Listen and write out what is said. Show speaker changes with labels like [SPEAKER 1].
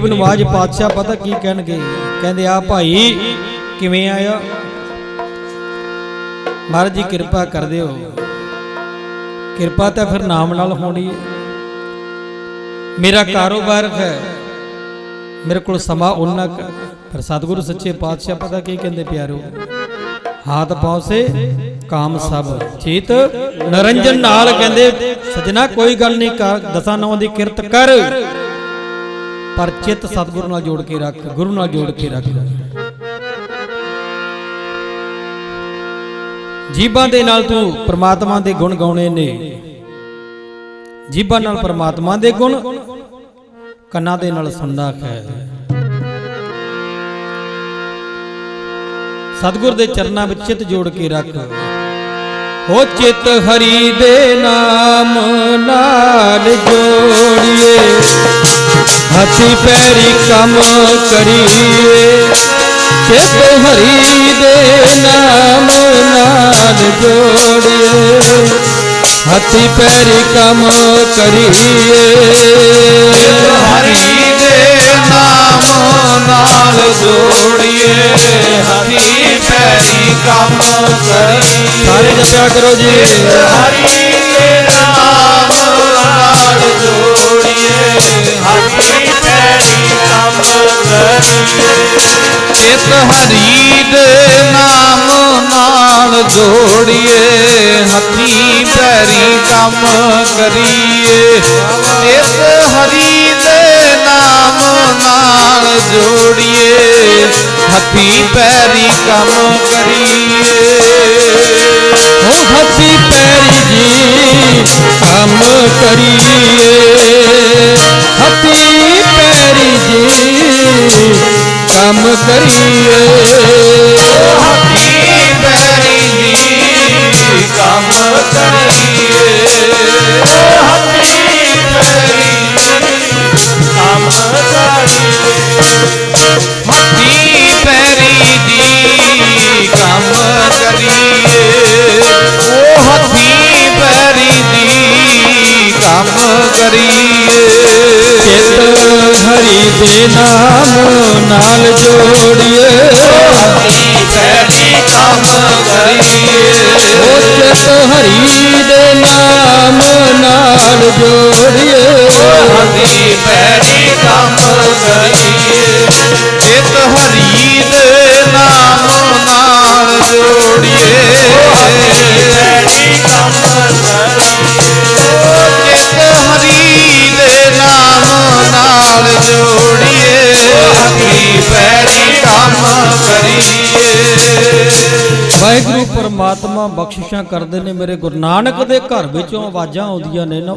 [SPEAKER 1] ਗਰੀਬ ਨਵਾਜ ਪਾਤਸ਼ਾਹ ਪਤਾ ਕੀ ਕਹਿਣਗੇ? ਕਹਿੰਦੇ ਆ ਭਾਈ ਕਿਵੇਂ ਆਇਆ? ਮਹਾਰਾਜ ਜੀ, ਕਿਰਪਾ ਕਰ ਦਿਓ। ਕਿਰਪਾ ਤਾਂ ਫਿਰ ਨਾਮ ਨਾਲ ਹੋਣੀ ਹੈ। ਮੇਰਾ ਕਾਰੋਬਾਰ ਹੈ। ਮੇਰੇ ਕੋਲ ਸਮਾਂ ਉਨਾ ਪਰ ਸਤਿਗੁਰੂ ਸੱਚੇ ਪਾਤਸ਼ਾਹ ਪਤਾ ਕੀ ਕਹਿੰਦੇ, ਪਿਆਰੋ? ਹਾਥ ਪਾਉਸੇ ਕਾਮ ਸਭ ਚੀਤ ਨਰੰਜਨ ਨਾਲ ਕਹਿੰਦੇ, ਸਜਣਾ, ਕੋਈ ਗੱਲ ਨਹੀਂ ਕਰ ਦਸਾਂ ਨੌਂ ਦੀ ਕਿਰਤ ਕਰ। ਪਰ ਚਿੱਤ ਸਤਿਗੁਰੂ ਨਾਲ ਜੋੜ ਕੇ ਰੱਖ, ਗੁਰੂ ਨਾਲ ਜੋੜ ਕੇ ਰੱਖ। ਜੀਬਾਂ ਦੇ ਨਾਲ ਤੂੰ ਪ੍ਰਮਾਤਮਾ ਦੇ ਗੁਣ ਗਾਉਣੇ ਨੇ। ਜੀਬਾਂ ਨਾਲ ਪ੍ਰਮਾਤਮਾ ਦੇ ਗੁਣ, ਕੰਨਾਂ ਦੇ ਨਾਲ ਸੁਣਦਾ ਹੈ ਸਤਿਗੁਰ ਦੇ ਚਰਨਾਂ ਵਿੱਚ ਚਿੱਤ ਜੋੜ ਕੇ ਰੱਖ। ਹੋ ਚਿੱਤ ਹਰੀ ਦੇ ਨਾਮ ਨਾਲ ਜੋੜੀਏ। ਹੱਥੀ ਪੈਰੀ ਕੰਮ ਕਰੀਏ। ਚਿੱਤ ਹਰੀ ਦੇ ਨਾਮ ਨਾਲ ਜੋੜੀਏ। ਹੱਥੀ ਪੈਰੀ ਕੰਮ ਕਰੀਏ।
[SPEAKER 2] ਹਰੀ ਦੇ ਨਾਮ ਨਾਲ ਜੋੜੀਏ। ਹਰੀ ਪੈਰੀ ਕੰਮ ਕਰੀਏ
[SPEAKER 1] ਸਾਰੇ ਜਪਿਆ ਕਰੋ ਜੀ।
[SPEAKER 2] ਹਰੀ ਦੇ ਨਾਮ ਨਾਲ ਜੋੜੀਏ ਹਰੀ ਪੈਰੀ ਕੰਮ ਕਰੀਏ ਚਿਤ ਹਰੀ ਦੇ ਨਾਮ ਨਾਲ ਜੋੜੀਏ, ਹੱਥੀ ਪੈਰੀ ਕੰਮ ਕਰੀਏ। ਇਸ ਹਰੀ ਦੇ ਨਾਮ ਨਾਲ ਜੋੜੀਏ, ਹੱਥੀ ਪੈਰੀ ਕੰਮ ਕਰੀਏ।
[SPEAKER 1] ਹੱਥੀ ਪੈਰੀ ਜੀ ਕੰਮ ਕਰੀਏ। ਹੱਥੀ ਪੈਰੀ ਜੀ ਕੰਮ ਕਰੀਏ।
[SPEAKER 2] ਕਰੀਏ।
[SPEAKER 1] ਚਿੱਤ ਹਰੀ ਦੇ ਨਾਮ ਨਾਲ ਜੋੜੀਏ।
[SPEAKER 2] ਹੱਥੀ ਪੈਰੀ ਕੰਮ ਕਰੀਏ
[SPEAKER 1] ਹੋ ਚਿੱਤ ਹਰੀ ਦੇ ਨਾਮ ਨਾਲ ਜੋੜੀਏ।
[SPEAKER 2] ਹਰੀ ਪੈਰੀ
[SPEAKER 1] ਵਾਹਿਗੁਰੂ, ਪਰਮਾਤਮਾ ਬਖਸ਼ਿਸ਼ਾਂ ਕਰਦੇ ਨੇ ਮੇਰੇ ਗੁਰੂ ਨਾਨਕ ਦੇ ਘਰ ਵਿੱਚੋਂ ਆਵਾਜ਼ਾਂ ਆਉਂਦੀਆਂ ਨੇ ਨਾ